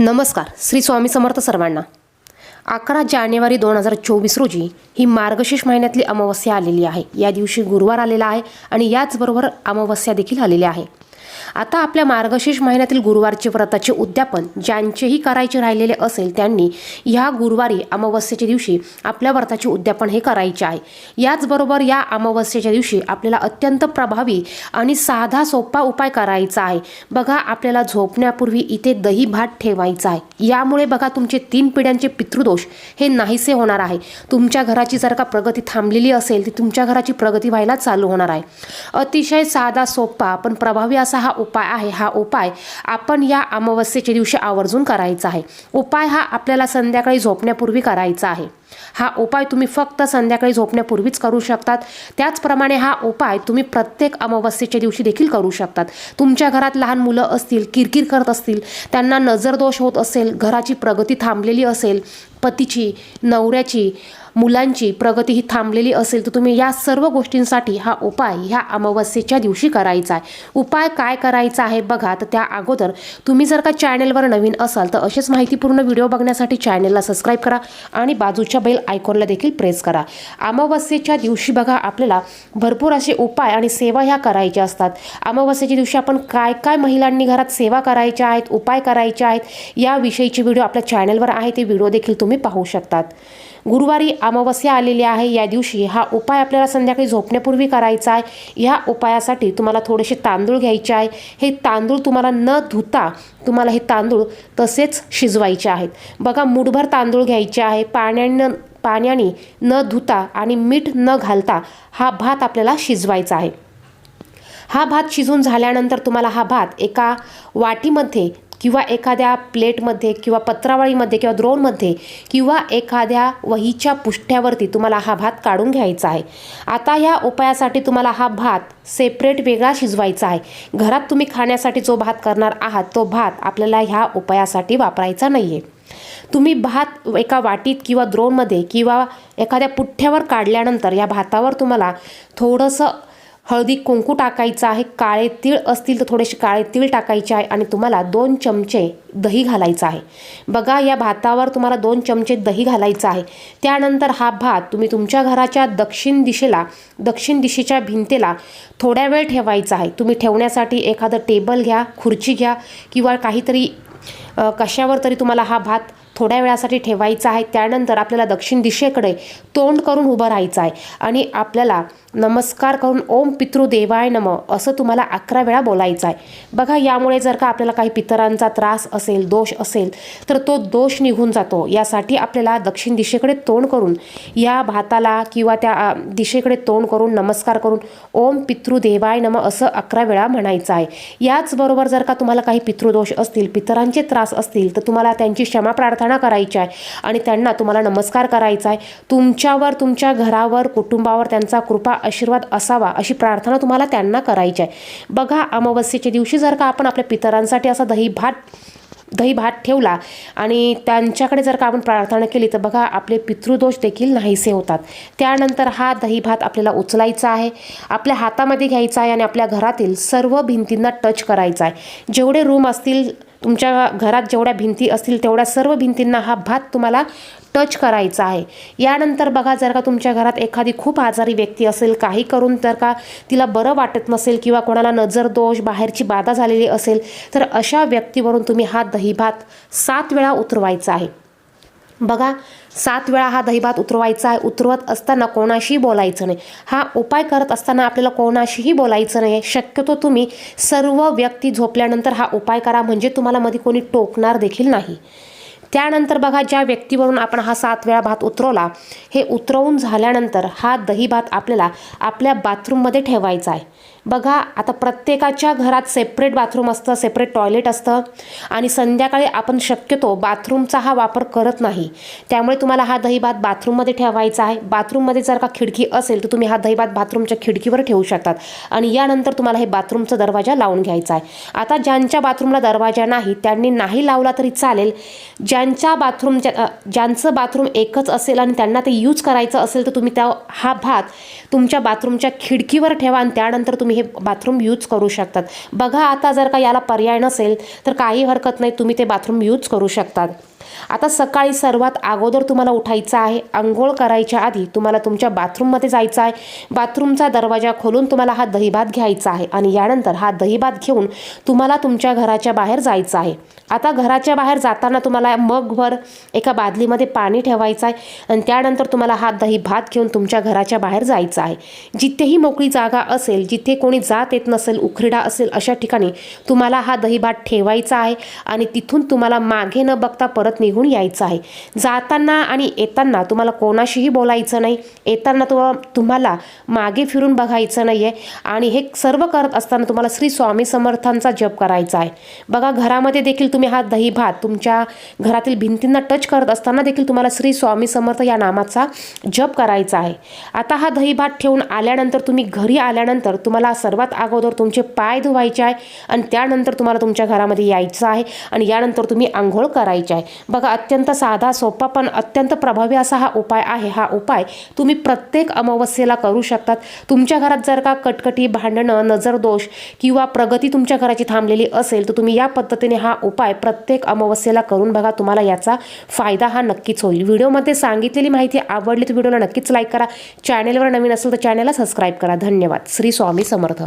नमस्कार श्री स्वामी समर्थ सर्वांना. अकरा जानेवारी दोन हजार चोवीस रोजी ही मार्गशीर्ष महिन्यातली अमावस्या आलेली आहे. या दिवशी गुरुवार आलेला आहे आणि याचबरोबर अमावस्या देखील आलेली आहे. आता आपल्या मार्गशीर्ष महिन्यातील गुरुवारचे व्रताचे उद्यापन ज्यांचेही करायचे राहिलेले असेल त्यांनी ह्या गुरुवारी अमावस्येच्या दिवशी आपल्या व्रताचे उद्यापन हे करायचे आहे. याचबरोबर या अमावस्येच्या दिवशी आपल्याला अत्यंत प्रभावी आणि साधा सोपा उपाय करायचा आहे. बघा आपल्याला झोपण्यापूर्वी इथे दही भात ठेवायचा आहे. यामुळे बघा तुमचे तीन पिढ्यांचे पितृदोष हे नाहीसे होणार आहे. तुमच्या घराची जर का प्रगती थांबलेली असेल ती तुमच्या घराची प्रगती व्हायला चालू होणार आहे. अतिशय साधा सोपा पण प्रभावी असा हा उपाय आहे हा उपाय आपण या अमावस्येच्या दिवशी आवर्जून करायचा आहे. उपाय हा आपल्याला संध्याकाळी झोपण्यापूर्वी करायचा आहे. हा उपाय तुम्ही फक्त संध्याकाळी झोपण्यापूर्वीच करू शकतात. त्याचप्रमाणे हा उपाय तुम्ही प्रत्येक अमावस्येच्या दिवशी देखील करू शकतात. तुमच्या घरात लहान मुलं असतील किरकिर करत असतील त्यांना नजरदोष होत असेल घराची प्रगती थांबलेली असेल पतीची नवऱ्याची मुलांची प्रगती ही थांबलेली असेल तर तुम्ही या सर्व गोष्टींसाठी हा उपाय ह्या अमावस्येच्या दिवशी करायचा आहे. उपाय काय करायचा आहे बघा तर त्या अगोदर तुम्ही जर का चॅनेलवर नवीन असाल तर असेच माहितीपूर्ण व्हिडिओ बघण्यासाठी चॅनेलला सबस्क्राईब करा आणि बाजूच्या बेल आयकॉनला देखील प्रेस करा. अमावस्येच्या दिवशी बघा आपल्याला भरपूर असे उपाय आणि सेवा ह्या करायच्या असतात. अमावस्येच्या दिवशी आपण काय काय महिलांनी घरात सेवा करायच्या आहेत उपाय करायचे आहेत याविषयीचे व्हिडिओ आपल्या चॅनलवर आहे ते व्हिडिओ देखील तुम्ही पाहू शकतात. गुरुवारी अमावस्या आलेली आहे या दिवशी हा उपाय आपल्याला संध्याकाळी झोपण्यापूर्वी करायचा आहे. ह्या उपायासाठी तुम्हाला थोडेसे तांदूळ घ्यायचे आहे. हे तांदूळ तुम्हाला न धुता तुम्हाला हे तांदूळ तसेच शिजवायचे आहेत. बघा मुठभर तांदूळ घ्यायचे आहे. पाण्यानं पाण्याने न धुता आणि मीठ न घालता हा भात आपल्याला शिजवायचा आहे. हा भात शिजून झाल्यानंतर तुम्हाला हा भात एका वाटीमध्ये किंवा एखाद्या प्लेटमध्ये किंवा पत्रावळीमध्ये किंवा द्रोणमध्ये किंवा एखाद्या वहीच्या पुष्ट्यावरती तुम्हाला हा भात काढून घ्यायचा आहे. आता ह्या उपायासाठी तुम्हाला हा भात सेपरेट वेगळा शिजवायचा आहे. घरात तुम्ही खाण्यासाठी जो भात करणार आहात तो भात आपल्याला ह्या उपायासाठी वापरायचा नाही आहे तुम्ही भात एका वाटीत किंवा द्रोणमध्ये किंवा एखाद्या पुठ्ठ्यावर काढल्यानंतर या भातावर तुम्हाला थोडंसं हळदी कुंकू टाकायचं आहे काळे तीळ असतील तर थोडेसे काळे तीळ टाकायचे आहे आणि तुम्हाला दोन चमचे दही घालायचं आहे. बघा या भातावर तुम्हाला दोन चमचे दही घालायचं आहे. त्यानंतर हा भात तुम्ही तुमच्या घराच्या दक्षिण दिशेला दक्षिण दिशेच्या भिंतीला थोड्या वेळ ठेवायचा आहे. तुम्ही ठेवण्यासाठी एखादं टेबल घ्या खुर्ची घ्या किंवा काहीतरी कशावर तरी तुम्हाला हा भात थोड्या वेळासाठी ठेवायचा आहे. त्यानंतर आपल्याला दक्षिण दिशेकडे तोंड करून उभं राहायचं आहे. आणि आपल्याला नमस्कार करून ओम पितृदेवाय नम असं तुम्हाला अकरा वेळा बोलायचं आहे. बघा यामुळे जर का आपल्याला काही पितरांचा त्रास असेल दोष असेल तर तो दोष निघून जातो. यासाठी आपल्याला दक्षिण दिशेकडे तोंड करून या भाताला किंवा त्या दिशेकडे तोंड करून नमस्कार करून ओम पितृदेवाय नम असं अकरा वेळा म्हणायचं आहे. याचबरोबर जर का तुम्हाला काही पितृदोष असतील पितरांचे त्रास असतील तर तुम्हाला त्यांची क्षमा प्रार्थना प्रार्थना करायची आहे. आणि त्यांना तुम्हाला नमस्कार करायचा आहे. तुमच्यावर तुमच्या घरावर कुटुंबावर त्यांचा कृपा आशीर्वाद असावा अशी प्रार्थना तुम्हाला त्यांना करायची आहे. बघा अमावस्येच्या दिवशी जर का आपण आपल्या पितरांसाठी असा दही भात दही भात ठेवला आणि त्यांच्याकडे जर का आपण प्रार्थना केली तर बघा आपले पितृदोष देखील नाहीसे होतात. त्यानंतर हा दही भात आपल्याला उचलायचा आहे. आपल्या हातामध्ये घ्यायचा आहे आणि आपल्या घरातील सर्व भिंतींना टच करायचा आहे. जेवढे रूम असतील तुमच्या घरात जेवढ्या भिंती असतील तेवढ्या सर्व भिंतींना हा भात तुम्हाला टच करायचा आहे. यानंतर बघा जर का तुमच्या घरात एखादी खूप आजारी व्यक्ती असेल काही करून तर का तिला बरं वाटत नसेल किंवा कोणाला नजर दोष बाहेरची बाधा झालेली असेल तर अशा व्यक्तीवरून तुम्ही हा दही भात सात वेळा उतरवायचा आहे. बघा सात वेळा हा दहीभात उतरवायचा आहे. उतरवत असताना कोणाशीही बोलायचं नाही. हा उपाय करत असताना आपल्याला कोणाशीही बोलायचं नाही. शक्यतो तुम्ही सर्व व्यक्ती झोपल्यानंतर हा उपाय करा म्हणजे तुम्हाला मध्ये कोणी टोकणार देखील नाही. त्यानंतर बघा ज्या व्यक्तीवरून आपण हा सात वेळा भात उतरवला हे उतरवून झाल्यानंतर हा दही भात आपल्याला आपल्या बाथरूममध्ये ठेवायचा आहे. बघा आता प्रत्येकाच्या घरात सेपरेट बाथरूम असतं सेपरेट टॉयलेट असतं आणि संध्याकाळी आपण शक्यतो बाथरूमचा हा वापर करत नाही. त्यामुळे तुम्हाला हा दहीभात बाथरूममध्ये ठेवायचा आहे. बाथरूममध्ये जर का खिडकी असेल तर तुम्ही हा दहीभात बाथरूमच्या खिडकीवर ठेवू शकतात. आणि यानंतर तुम्हाला हे बाथरूमचा दरवाजा लावून घ्यायचा आहे. आता ज्यांच्या बाथरूमला दरवाजा नाही त्यांनी नाही लावला तरी चालेल. ज्यांच्या बाथरूमच्या ज्यांचं बाथरूम एकच असेल आणि त्यांना ते यूज करायचं असेल तर तुम्ही त्या हा भात तुमच्या बाथरूमच्या खिडकीवर ठेवा आणि त्यानंतर तुम्ही हे बाथरूम यूज करू शकतात. बघा आता जर का याला पर्याय नसेल तर काही हरकत नाही तुम्ही ते बाथरूम यूज करू शकतात. आता सकाळी सर्वात अगोदर तुम्हाला उठायचं आहे. आंघोळ करायच्या आधी तुम्हाला तुमच्या बाथरूममध्ये जायचं आहे. बाथरूमचा दरवाजा खोलून तुम्हाला हा दहीभात घ्यायचा आहे आणि यानंतर हा दहीभात घेऊन तुम्हाला तुमच्या घराच्या बाहेर जायचं आहे. आता घराच्या बाहेर जाताना तुम्हाला मगभर एका बादलीमध्ये पाणी ठेवायचं आहे आणि त्यानंतर तुम्हाला हा दही भात घेऊन तुमच्या घराच्या बाहेर जायचं आहे. जिथेही मोकळी जागा असेल जिथे कोणी जात येत नसेल उखरिडा असेल अशा ठिकाणी तुम्हाला हा दही भात ठेवायचा आहे आणि तिथून तुम्हाला मागे न बघता परत निघून यायचं आहे. जाताना आणि येताना तुम्हाला कोणाशीही बोलायचं नाही. येताना तो तुम्हाला मागे फिरून बघायचं नाही आहे आणि हे सर्व करत असताना तुम्हाला श्री स्वामी समर्थांचा जप करायचा आहे. बघा घरामध्ये देखील तुम्ही हा दही भात तुमच्या घरातील भिंतींना टच करत असताना देखील तुम्हाला श्री स्वामी समर्थ या नामाचा जप करायचा आहे. आता हा दही भात ठेवून आल्यानंतर तुम्ही घरी आल्यानंतर तुम्हाला सर्वात अगोदर तुमचे पाय धुवायचे आहे. आणि त्यानंतर तुम्हाला तुमच्या घरामध्ये यायचं आहे. आणि यानंतर तुम्ही आंघोळ करायची आहे. बघा अत्यंत साधा सोपा पण अत्यंत प्रभावी असा हा उपाय आहे. हा उपाय तुम्ही प्रत्येक अमावस्येला करू शकतात. तुमच्या घरात जर का कटकटी भांडणं नजरदोष किंवा प्रगती तुमच्या घराची थांबलेली असेल तर तुम्ही या पद्धतीने हा उपाय प्रत्येक अमावस्येला करून बघा. तुम्हाला याचा फायदा हा नक्कीच होईल. व्हिडिओमध्ये सांगितलेली माहिती आवडली तर व्हिडिओला नक्कीच लाईक करा. चॅनेलवर नवीन असेल तर चॅनेलला सबस्क्राईब करा. धन्यवाद. श्री स्वामी समर्थ.